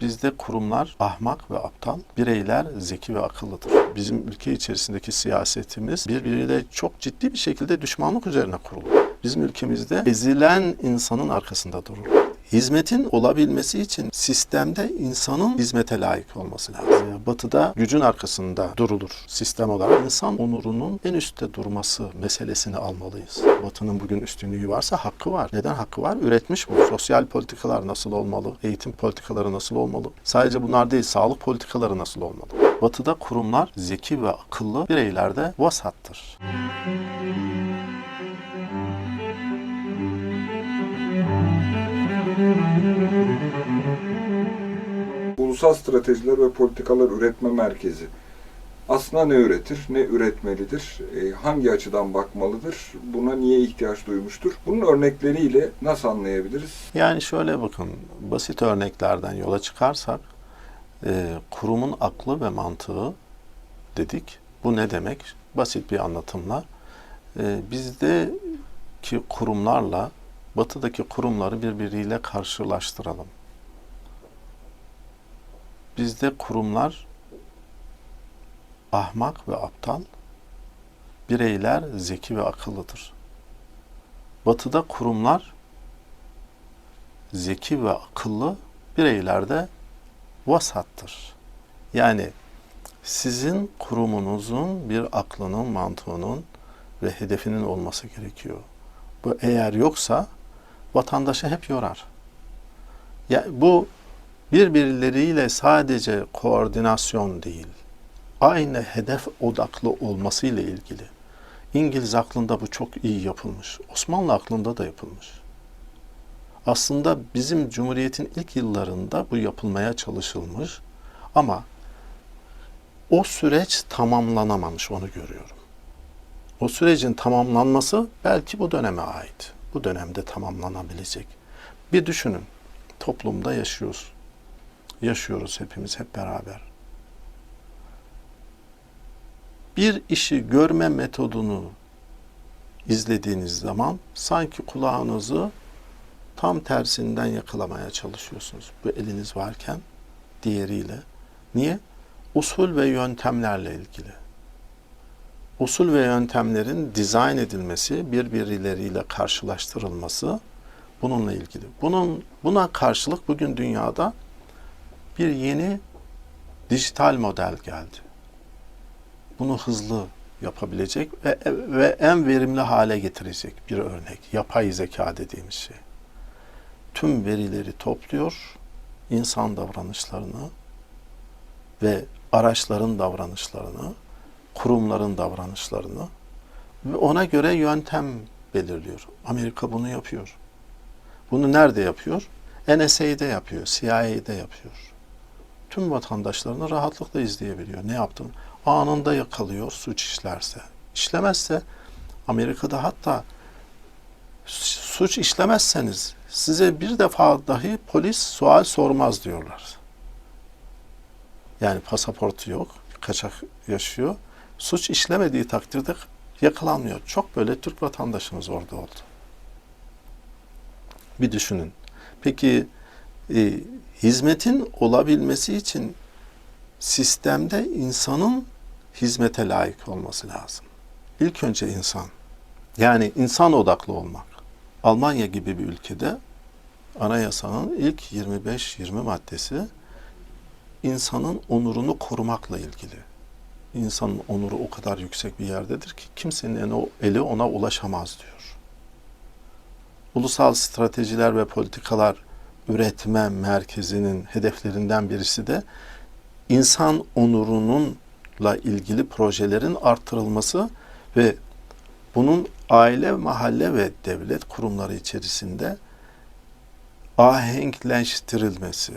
Bizde kurumlar ahmak ve aptal, bireyler zeki ve akıllıdır. Bizim ülke içerisindeki siyasetimiz birbiriyle çok ciddi bir şekilde düşmanlık üzerine kurulu. Bizim ülkemizde ezilen insanın arkasında durur. Hizmetin olabilmesi için sistemde insanın hizmete layık olması lazım. Batı'da gücün arkasında durulur sistem olarak. İnsan onurunun en üstte durması meselesini almalıyız. Batı'nın bugün üstünlüğü varsa hakkı var. Neden hakkı var? Üretmiş bu. Sosyal politikalar nasıl olmalı? Eğitim politikaları nasıl olmalı? Sadece bunlar değil, sağlık politikaları nasıl olmalı? Batı'da kurumlar zeki ve akıllı, bireyler de vasattır. Ulusal Stratejiler ve Politikalar Üretme Merkezi aslında ne üretir, ne üretmelidir, e, hangi açıdan bakmalıdır, buna niye ihtiyaç duymuştur? Bunun örnekleriyle nasıl anlayabiliriz? Yani şöyle bakın, basit örneklerden yola çıkarsak, e, kurumun aklı ve mantığı dedik. Bu ne demek? Basit bir anlatımla. E, bizdeki kurumlarla batıdaki kurumları birbiriyle karşılaştıralım. Bizde kurumlar ahmak ve aptal, bireyler zeki ve akıllıdır. Batıda kurumlar zeki ve akıllı, bireyler de vasattır. Yani sizin kurumunuzun bir aklının, mantığının ve hedefinin olması gerekiyor. Bu eğer yoksa vatandaşı hep yorar. Ya bu birbirleriyle sadece koordinasyon değil, aynı hedef odaklı olması ile ilgili. İngiliz aklında bu çok iyi yapılmış. Osmanlı aklında da yapılmış. Aslında bizim Cumhuriyet'in ilk yıllarında bu yapılmaya çalışılmış ama o süreç tamamlanamamış onu görüyorum. O sürecin tamamlanması belki bu döneme ait. Bu dönemde tamamlanabilecek. Bir düşünün. Toplumda yaşıyoruz. Yaşıyoruz hepimiz hep beraber. Bir işi görme metodunu izlediğiniz zaman sanki kulağınızı tam tersinden yakalamaya çalışıyorsunuz. Bu eliniz varken diğeriyle. Niye? Usul ve yöntemlerle ilgili. Usul ve yöntemlerin dizayn edilmesi, birbirleriyle karşılaştırılması bununla ilgili. Bunun buna karşılık bugün dünyada bir yeni dijital model geldi. Bunu hızlı yapabilecek ve, ve en verimli hale getirecek bir örnek. Yapay zeka dediğimiz şey. Tüm verileri topluyor, insan davranışlarını ve araçların davranışlarını, kurumların davranışlarını ve ona göre yöntem belirliyor. Amerika bunu yapıyor. Bunu nerede yapıyor? NSA'de yapıyor, CIA'de yapıyor. Tüm vatandaşlarını rahatlıkla izleyebiliyor. Ne yaptığını anında yakalıyor suç işlerse. İşlemezse Amerika'da hatta suç işlemezseniz size bir defa dahi polis sual sormaz diyorlar. Yani pasaportu yok, kaçak yaşıyor. Suç işlemediği takdirde yakalanmıyor. Çok böyle Türk vatandaşımız orada oldu. Bir düşünün. Peki e, hizmetin olabilmesi için sistemde insanın hizmete layık olması lazım. İlk önce insan. Yani insan odaklı olmak. Almanya gibi bir ülkede anayasanın ilk 25-20 maddesi insanın onurunu korumakla ilgili. İnsanın onuru o kadar yüksek bir yerdedir ki kimsenin eli ona ulaşamaz diyor. Ulusal stratejiler ve politikalar üretme merkezinin hedeflerinden birisi de insan onurununla ilgili projelerin artırılması ve bunun aile, mahalle ve devlet kurumları içerisinde ahenkleştirilmesi.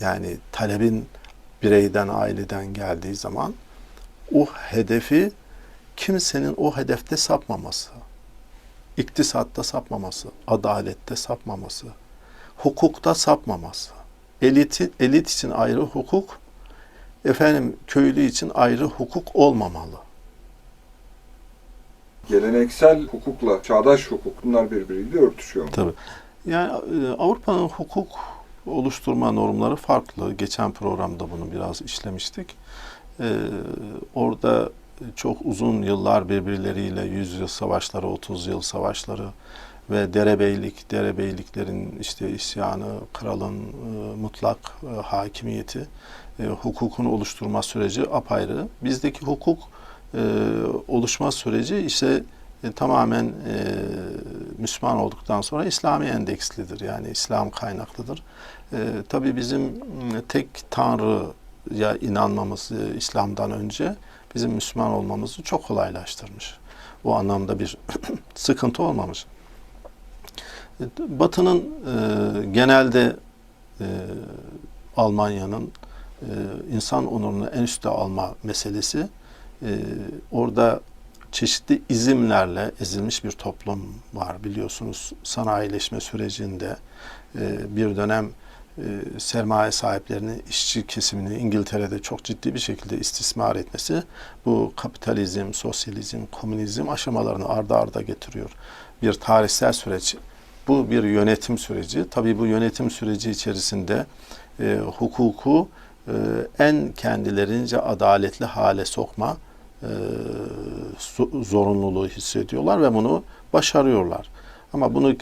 Yani talebin bireyden, aileden geldiği zaman o hedefi kimsenin o hedefte sapmaması, iktisatta sapmaması, adalette sapmaması, hukukta sapmaması, eliti, elit için ayrı hukuk, efendim köylü için ayrı hukuk olmamalı. Geleneksel hukukla çağdaş hukuk bunlar birbiriyle örtüşüyor mu? Tabii. Yani e, Avrupa'nın hukuk oluşturma normları farklı. Geçen programda bunu biraz işlemiştik. Ee, orada çok uzun yıllar birbirleriyle 100 yıl savaşları, 30 yıl savaşları ve derebeylik, derebeyliklerin işte isyanı, kralın e, mutlak e, hakimiyeti, e, hukukun oluşturma süreci apayrı. Bizdeki hukuk e, oluşma süreci ise e, tamamen e, Müslüman olduktan sonra İslami endekslidir. Yani İslam kaynaklıdır. E, tabii bizim tek Tanrı'ya inanmamız e, İslam'dan önce bizim Müslüman olmamızı çok kolaylaştırmış. O anlamda bir sıkıntı olmamış. E, Batı'nın e, genelde e, Almanya'nın e, insan onurunu en üste alma meselesi e, orada çeşitli izimlerle ezilmiş bir toplum var biliyorsunuz sanayileşme sürecinde e, bir dönem e, sermaye sahiplerini işçi kesimini İngiltere'de çok ciddi bir şekilde istismar etmesi bu kapitalizm, sosyalizm, komünizm aşamalarını arda arda getiriyor. Bir tarihsel süreç. Bu bir yönetim süreci. Tabii bu yönetim süreci içerisinde e, hukuku e, en kendilerince adaletli hale sokma zorunluluğu hissediyorlar ve bunu başarıyorlar. Ama bunu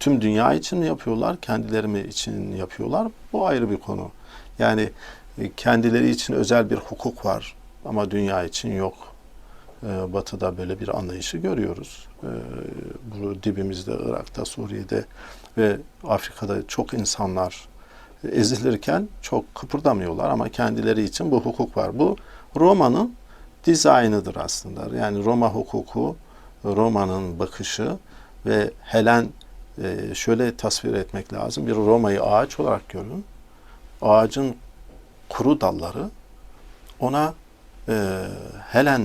tüm dünya için mi yapıyorlar, kendileri mi için yapıyorlar? Bu ayrı bir konu. Yani e, kendileri için özel bir hukuk var ama dünya için yok. E, Batı'da böyle bir anlayışı görüyoruz. E, Bu dibimizde, Irak'ta, Suriye'de ve Afrika'da çok insanlar ezilirken çok kıpırdamıyorlar ama kendileri için bu hukuk var. Bu Roma'nın dizaynıdır aslında. Yani Roma hukuku, Roma'nın bakışı ve Helen e, şöyle tasvir etmek lazım. Bir Roma'yı ağaç olarak görün. Ağacın kuru dalları ona e, Helen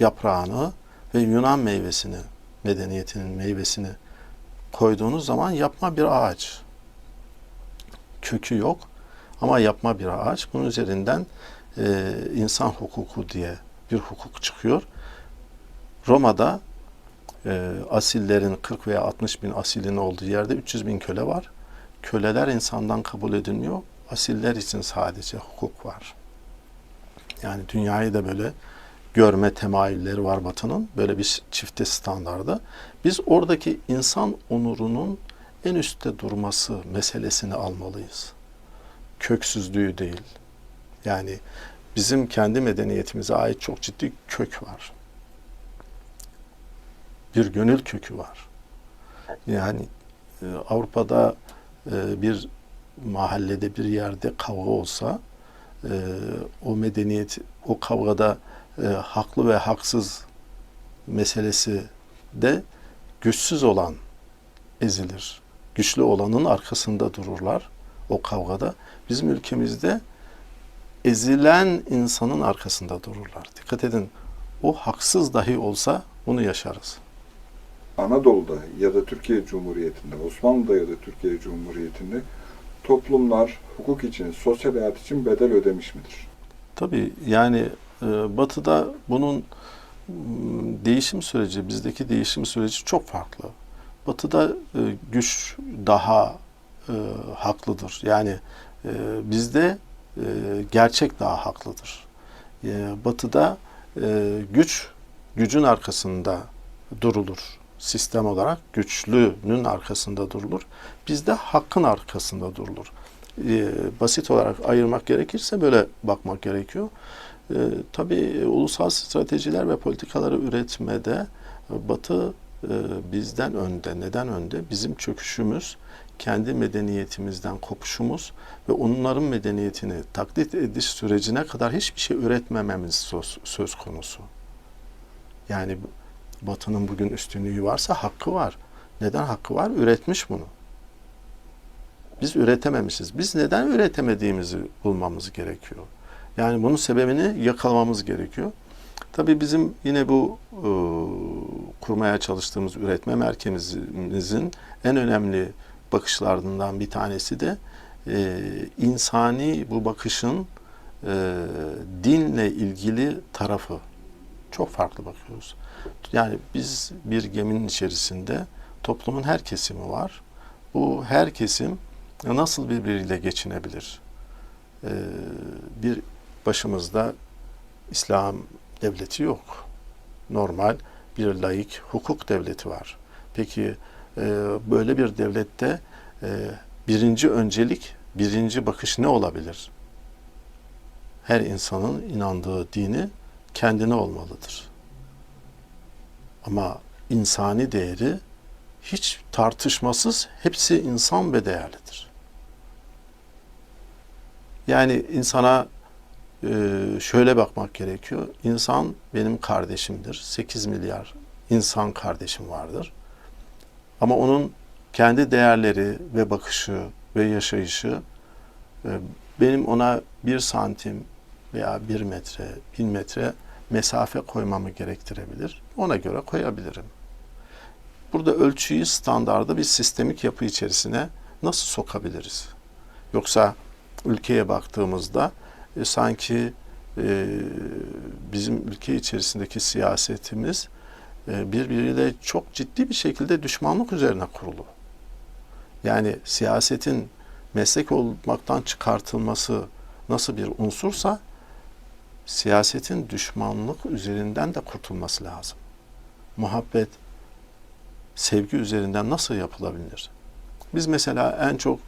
yaprağını ve Yunan meyvesini, medeniyetinin meyvesini koyduğunuz zaman yapma bir ağaç. Kökü yok ama yapma bir ağaç. Bunun üzerinden e, insan hukuku diye bir hukuk çıkıyor. Roma'da e, asillerin 40 veya 60 bin asilin olduğu yerde 300 bin köle var. Köleler insandan kabul edilmiyor. Asiller için sadece hukuk var. Yani dünyayı da böyle görme temayülleri var Batı'nın. Böyle bir çifte standardı. Biz oradaki insan onurunun en üstte durması meselesini almalıyız. Köksüzlüğü değil. Yani bizim kendi medeniyetimize ait çok ciddi kök var. Bir gönül kökü var. Yani e, Avrupa'da e, bir mahallede bir yerde kavga olsa e, o medeniyet o kavgada haklı ve haksız meselesi de güçsüz olan ezilir. Güçlü olanın arkasında dururlar o kavgada. Bizim ülkemizde ezilen insanın arkasında dururlar. Dikkat edin. O haksız dahi olsa bunu yaşarız. Anadolu'da ya da Türkiye Cumhuriyeti'nde, Osmanlı'da ya da Türkiye Cumhuriyeti'nde toplumlar hukuk için, sosyal hayat için bedel ödemiş midir? Tabii yani e, Batı'da bunun değişim süreci, bizdeki değişim süreci çok farklı. Batı'da e, güç daha e, haklıdır. Yani e, bizde e, gerçek daha haklıdır. E, batı'da e, güç gücün arkasında durulur. Sistem olarak güçlünün arkasında durulur. Bizde hakkın arkasında durulur. Basit olarak ayırmak gerekirse böyle bakmak gerekiyor. E, tabii ulusal stratejiler ve politikaları üretmede Batı bizden önde. Neden önde? Bizim çöküşümüz, kendi medeniyetimizden kopuşumuz ve onların medeniyetini taklit ediş sürecine kadar hiçbir şey üretmememiz söz, söz konusu. Yani Batı'nın bugün üstünlüğü varsa hakkı var. Neden hakkı var? Üretmiş bunu. Biz üretememişiz. Biz neden üretemediğimizi bulmamız gerekiyor. Yani bunun sebebini yakalamamız gerekiyor. Tabii bizim yine bu e, kurmaya çalıştığımız üretme merkezimizin en önemli bakışlarından bir tanesi de e, insani bu bakışın e, dinle ilgili tarafı. Çok farklı bakıyoruz. Yani biz bir geminin içerisinde toplumun her kesimi var. Bu her kesim nasıl birbiriyle geçinebilir? Ee, bir başımızda İslam devleti yok. Normal bir laik hukuk devleti var. Peki e, böyle bir devlette e, birinci öncelik, birinci bakış ne olabilir? Her insanın inandığı dini kendine olmalıdır. Ama insani değeri hiç tartışmasız hepsi insan ve değerlidir. Yani insana e, şöyle bakmak gerekiyor. İnsan benim kardeşimdir. 8 milyar insan kardeşim vardır. Ama onun kendi değerleri ve bakışı ve yaşayışı e, benim ona bir santim veya bir metre, bin metre mesafe koymamı gerektirebilir. Ona göre koyabilirim. Burada ölçüyü standardı bir sistemik yapı içerisine nasıl sokabiliriz? Yoksa ülkeye baktığımızda e, sanki e, bizim ülke içerisindeki siyasetimiz birbiriyle çok ciddi bir şekilde düşmanlık üzerine kurulu. Yani siyasetin meslek olmaktan çıkartılması nasıl bir unsursa siyasetin düşmanlık üzerinden de kurtulması lazım. Muhabbet, sevgi üzerinden nasıl yapılabilir? Biz mesela en çok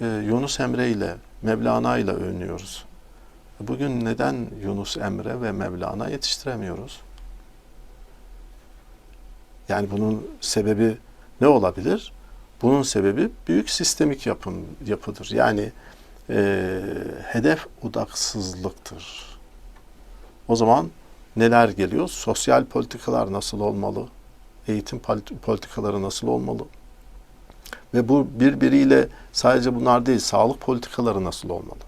e, Yunus Emre ile Mevlana ile övünüyoruz. Bugün neden Yunus Emre ve Mevlana yetiştiremiyoruz? Yani bunun sebebi ne olabilir? Bunun sebebi büyük sistemik yapım, yapıdır. Yani e, hedef odaksızlıktır. O zaman neler geliyor? Sosyal politikalar nasıl olmalı? Eğitim polit- politikaları nasıl olmalı? Ve bu birbiriyle sadece bunlar değil, sağlık politikaları nasıl olmalı?